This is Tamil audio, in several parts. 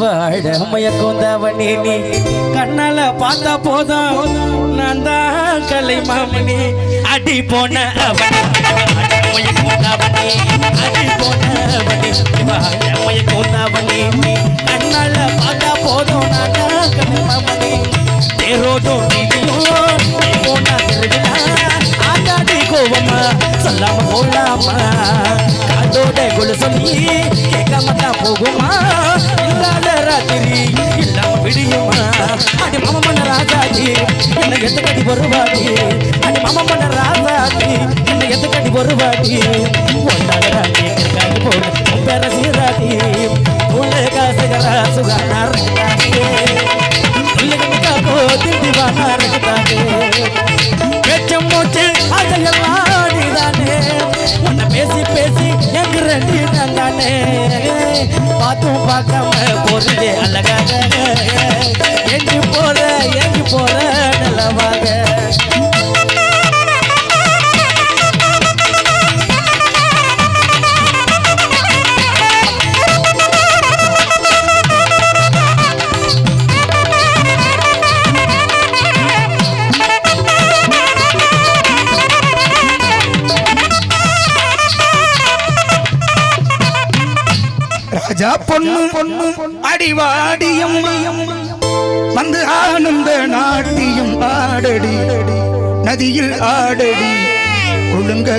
வாழ மயக்கும் நீ கண்ணால பார்த்தா போதும். நான் தான் கலை மாமணி. அடி போன அவனி. வாழ அடி போன அவனி. வாழ மயக்கும் நீ கண்ணால பார்த்தா போதும். நான் தான் கலை மாமணி. தேரோடும் நீதியும் நீ போனா திருவிழா கோவமா சொல்லாம போலாமா? காதோட கொலு சொல்லி கேட்காம தான் போகுமா? இல்லாத ராத்திரி இல்லாம விடியுமா? அடி மாமா பண்ண ராஜாஜி என்ன எத்தக்கடி வருவாடி அடி மாமா பண்ண ராஜாஜி என்ன எத்தக்கடி வருவாடி ஒன்றால ராஜி கிருக்காடி போடு பேர சீராடி உள்ளே காசுகரா சுகானா ரங்காடி பேச்சம் நானே பார்த்தும் பார்க்காம போறதே அழகாக எங்கு போற எங்கு போற. பொண்ணு பொண்ணு அடிவாடியம் வந்து ஆனந்த நாட்டியம் ஆடடி நதியில் ஆடடி. குழுங்க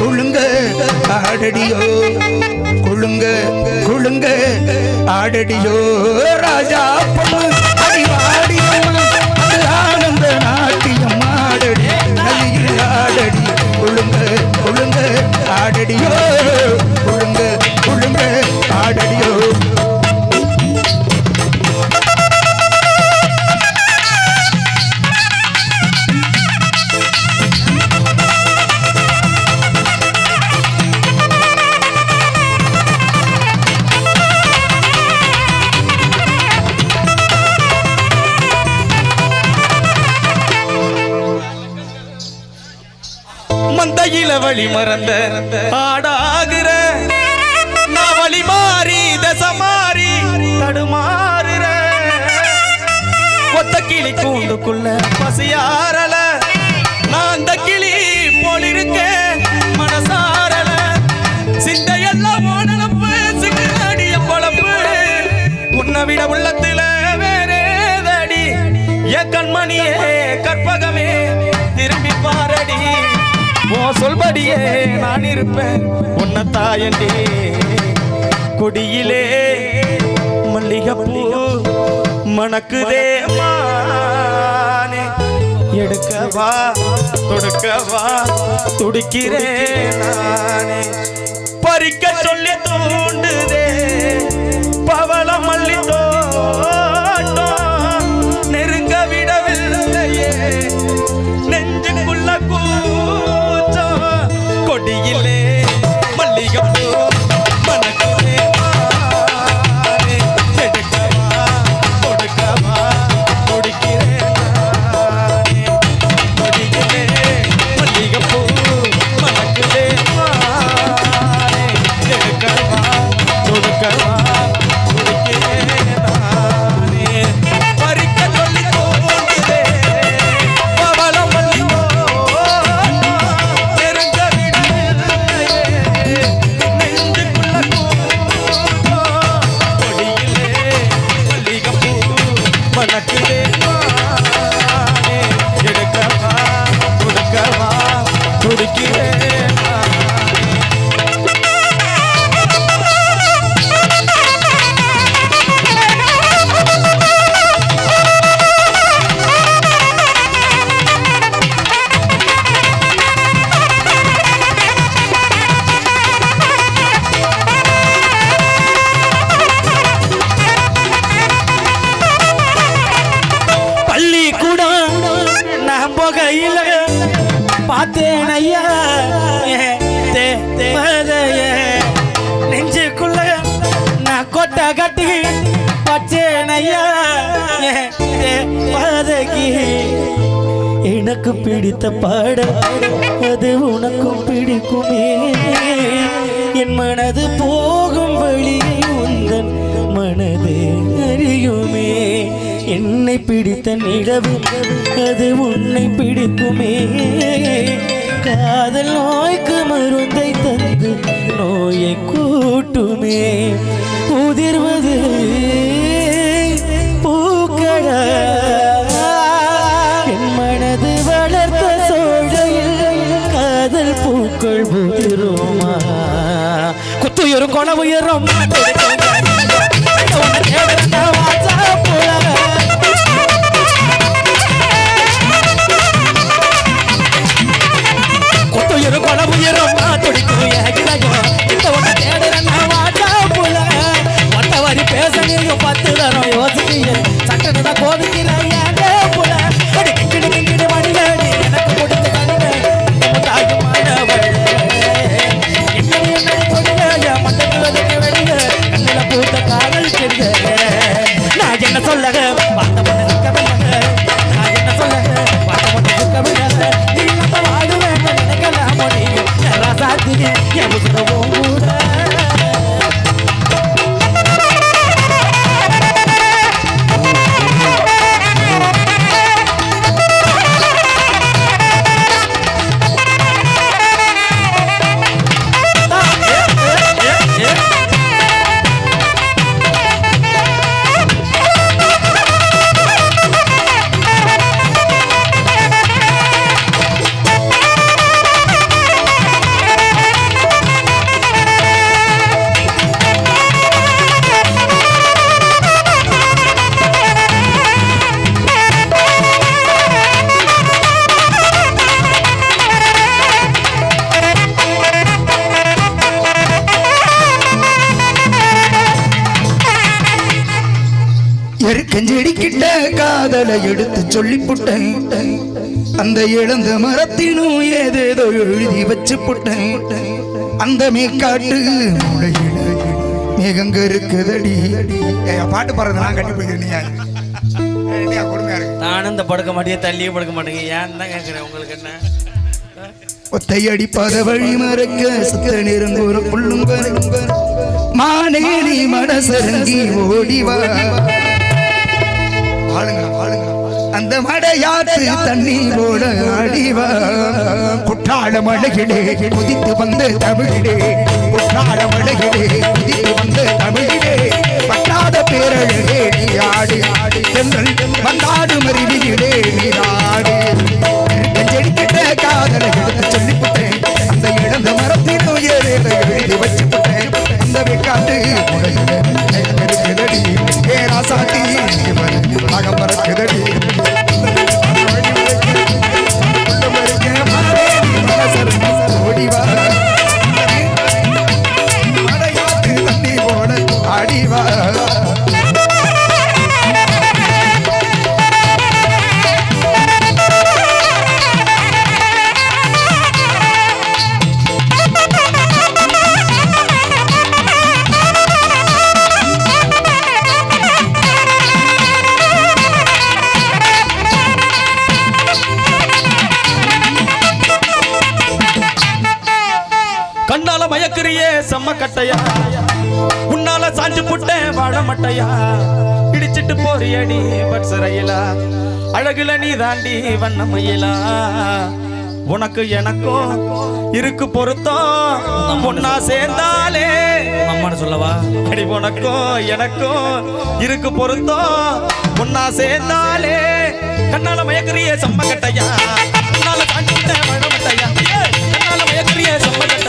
குழுங்க ஆடடியோ குழுங்க குழுங்க ஆடடியோ. ராஜா பொண்ணு அடிவாடியம் வந்து ஆனந்த நாட்டியம் ஆடடி நதியில் ஆடடி. குழுங்க குழுங்க ஆடடியோ. ஆடடியோ மந்தையில வழி மறந்த ஆடா கூண்டுக்குள்ள பசியாரல நான் அந்த கிளி போல் மனசாரல சிந்தையெல்லாம் ஓடலப்பு சிக்கடிய பொழப்பு. உன்னை விட உள்ளத்துல வேறேதடி. என் கண்மணியே கற்பகமே திரும்பி பாரடி. ஓ சொல்படியே நான் இருப்பேன் உன்னை தாயண்டி. கொடியிலே மல்லிகைப்பூ மணக்குதே மானே எடுக்கவா தொடுக்கவா துடிக்கிறேன் நானே. பறிக்க சொல்லி தூண்டுதே பவள மல்லி தோ பார்த்தேன் ஐயா என் நெஞ்சுக்குள்ள நான் கொட்டை கட்டி பச்சேன் ஐயா பதகி எனக்கு பிடித்த பாடம் அது உனக்கும் பிடிக்குமே. என் மனது போகும் வழியை உந்தன் மன மனது அறியுமே. என்னை பிடித்த நிலவு அது உன்னை பிடிக்குமே. காதல் நோய்க்கு மருந்தை தந்து நோயை கூட்டுமே. உதிர்வது பூக்கள? என் மனது வளர்த்த சோழையில் காதல் பூக்கள் உதிருமா? குத்துயிரும் கொண உயரும் எருக்கஞ்செடி கிட்ட காதலை எடுத்து சொல்லி புட்டேன். அந்த இழந்த மரத்தினும் ஏதேதோ எழுதி வச்சு புட்டேன். அந்த மேற்காட்டு மூளையில மேகங்க இருக்குதடி. பாட்டு பாடுறது நான் கட்டி போயிருந்தீங்க நானும் இந்த படுக்க மாட்டேன் தள்ளியே படுக்க மாட்டேங்க. ஏன்னு தான் கேட்குறேன் உங்களுக்கு என்ன? ஒத்தையடி பத வழி மறக்க சுத்த நெருங்கூர புள்ளும் மானே நீ மனசரங்கி ஓடிவா அந்த மடையாத்து தண்ணீரோட ஆடிவா குற்றால மழையிலே குதித்து வந்த தமிழிலே. குற்றால மழையிலே குதித்து வந்த தமிழிலே. பட்டாத பேரழகே நீ ஆடு. ஆடு எங்கள் வந்தாடு மருவியிலே நீ ஆடு. நெஞ்சடிக்கிட்ட காதலை எடுத்து சொல்லிவிட்டேன் அந்த இழந்த மரத்தின் உயரே எழுதி வச்சுவிட்டேன் அந்த வெக்காட்டு முறையில் இருக்குதடி ஏ கண்ணால மயக்கிறியே செம்ம கட்டையா? உன்னால சாஞ்சு புட்டேன் வாழ மட்டையா? இடிச்சிட்டு போறியடி பட் சிறையிலா அழகுல நீ தாண்டி வண்ணமையிலா உனக்கு எனக்கும் இருக்கு பொருத்தம் ஒன்னா சேர்ந்தாலே. அம்மானு சொல்லவா? அடி உனக்கும் எனக்கும் இருக்கு பொருத்தம் ஒன்னா சேர்ந்தாலே. கண்ணால மயக்கிறியே செம்ம கட்டையா? கண்ணால சாஞ்சு புட்டேன் வாழ மட்டையா? கண்ணால மயக்கிறியே செம்ம கட்டையா?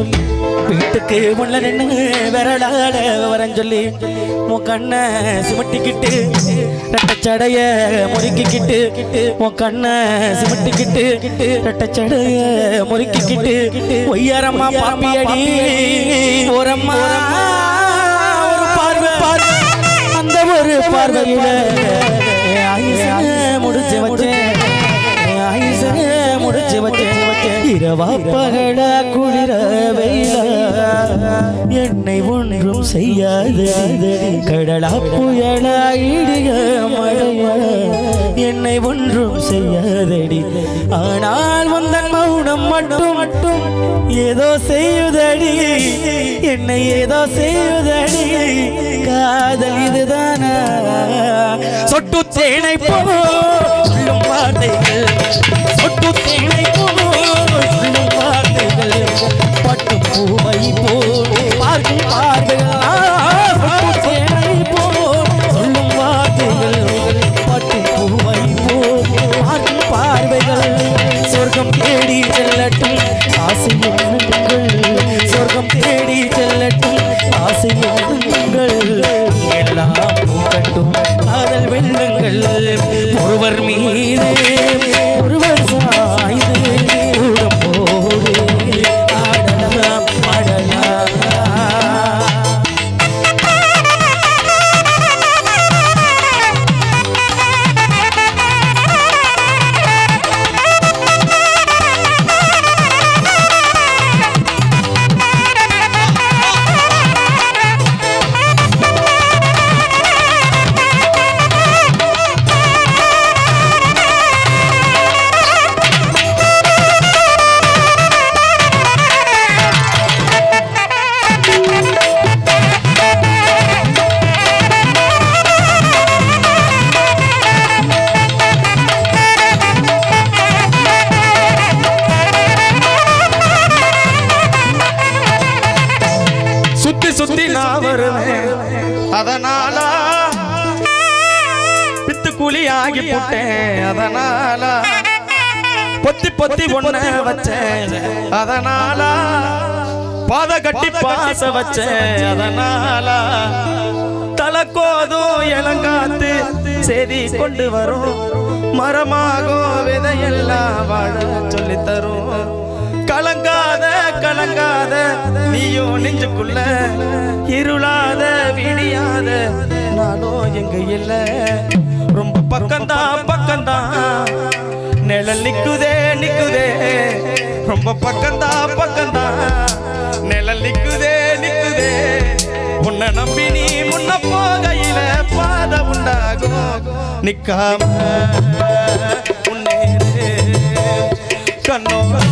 சொல்லி. வீட்டுக்கு உள்ள நின்று விரலாட வரேன் சொல்லி. உன் கண்ணை சிமிட்டிக்கிட்டு ரெட்டச்சடைய முறுக்கிக்கிட்டு உன் கண்ணை சிமிட்டிக்கிட்டு ரெட்டச்சடைய முறுக்கிக்கிட்டு ஒய்யாரம்மா பாப்பியடி ஓரம்மா ஒரு பார்வை பார்வை. அந்த ஒரு பார்வையில வாப்பகட குளிர வெயில என்னை ஒன்றும் செய்யாது. கடலா புயலா இடிய மழைய என்னை ஒன்றும் செய்யாதடி. ஆனால் வந்தன் மௌனம் மட்டும் மட்டும் ஏதோ செய்யுதடி. என்னை ஏதோ செய்யுதடி. காதல் இதுதானா. சொட்டு தேனை போ சொல்லும் வார்த்தைகள். பொத்தி ஒண்ண வச்சேன். அதனால பாத கட்டி பாச வச்சேன். அதனால தலக்கோதும் இளங்காத்து செய்தி கொண்டு வரும். மரமாகும் விதையெல்லாம் வாழ சொல்லி தரும் கலங்காத கலங்காத நீயும் நெஞ்சுக்குள்ள. இருளாத விடியாத நானும் எங்க இல்ல ரொம்ப பக்கம்தான் பக்கம்தான் நிழல் நிக்குதே நிக்குதே. ரொம்ப பக்கந்தா பக்கந்தா. நிழல் நிக்குதே நிக்குதே. உன்னை நம்பி நீ முன்ன போகையில பாத உண்டாகும். நிக்காம முன்னேறு கண்ணோரே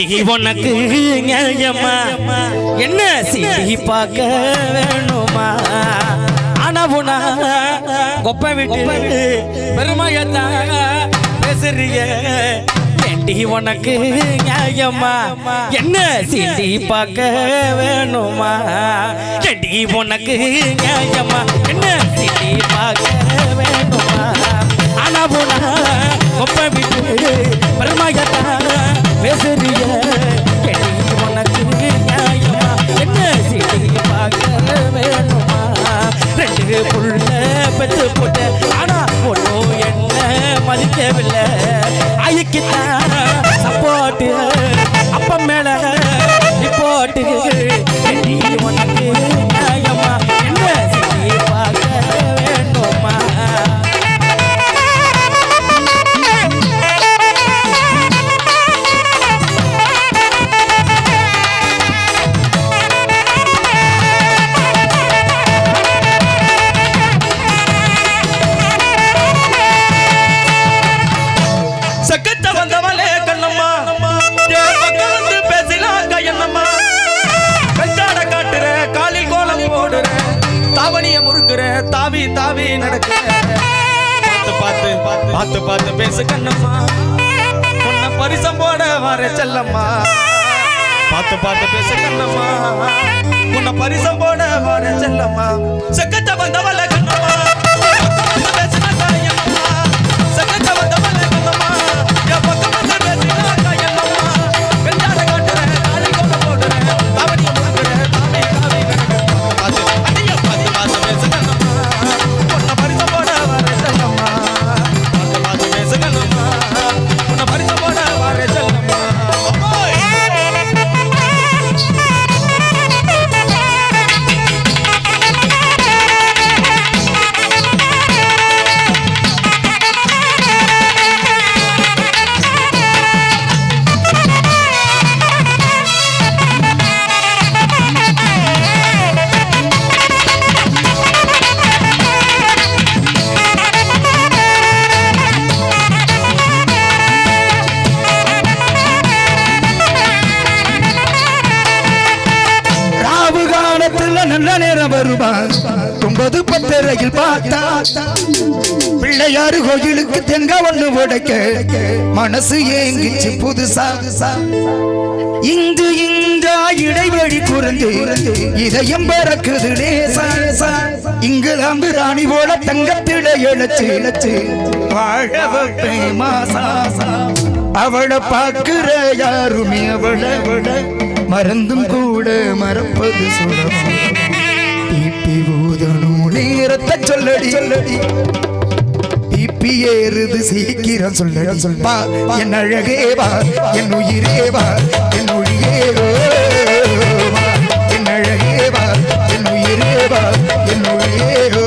ஏண்டி உனக்கு நியாயமா? என்ன சிடி பார்க்க வேணுமா? அனவுனா கொப்ப விட்டு பெருமையத்தா பேசுறிய ஏண்டி உனக்கு நியாயமா? என்ன சிட்டி பார்க்க வேணுமா? ஏண்டி உனக்கு நியாயமா? என்ன சிட்டி பார்க்க வேணுமா? ஆனவுனா கொப்ப விட்டு பெருமையத்தா பேசுறிய பார்த்து பார்த்து பேசு கண்ணம்மா. உன்னை பரிசம் போட வர செல்லம்மா. பார்த்து பார்த்து பேசு கண்ணம்மா. உன்னை பரிசம் போட வர செல்லம்மா. செக்கத்தை வந்தவள ஒன்பது பார்த்தா பிள்ளையாறு கோயிலுக்கு தெங்க ஒண்ணு உடைக்க மனசு ஏங்கிச்சு புதுசா. இங்கு இங்கா இடைவெளி குறைந்து இதயம் பறக்குது லேசா. இங்கு தான் ராணி போல தங்கத்திட இழைச்சு இழைச்சு வாழ வைப்பேன் மாசா. அவளை பார்க்கிற யாருமே அவளை விட மறந்தும் கூட மறப்பது சுடம் நேரத்தை சொல்லடி. சொல்லடி பிப்பி ஏறுது சீக்கிரம் சொல்லடி. சொல்வா என் அழகேவா என் உயிரேவா என் ஒழியேவோ என் அழகேவா என் உயிரேவா என் ஒழியேவோ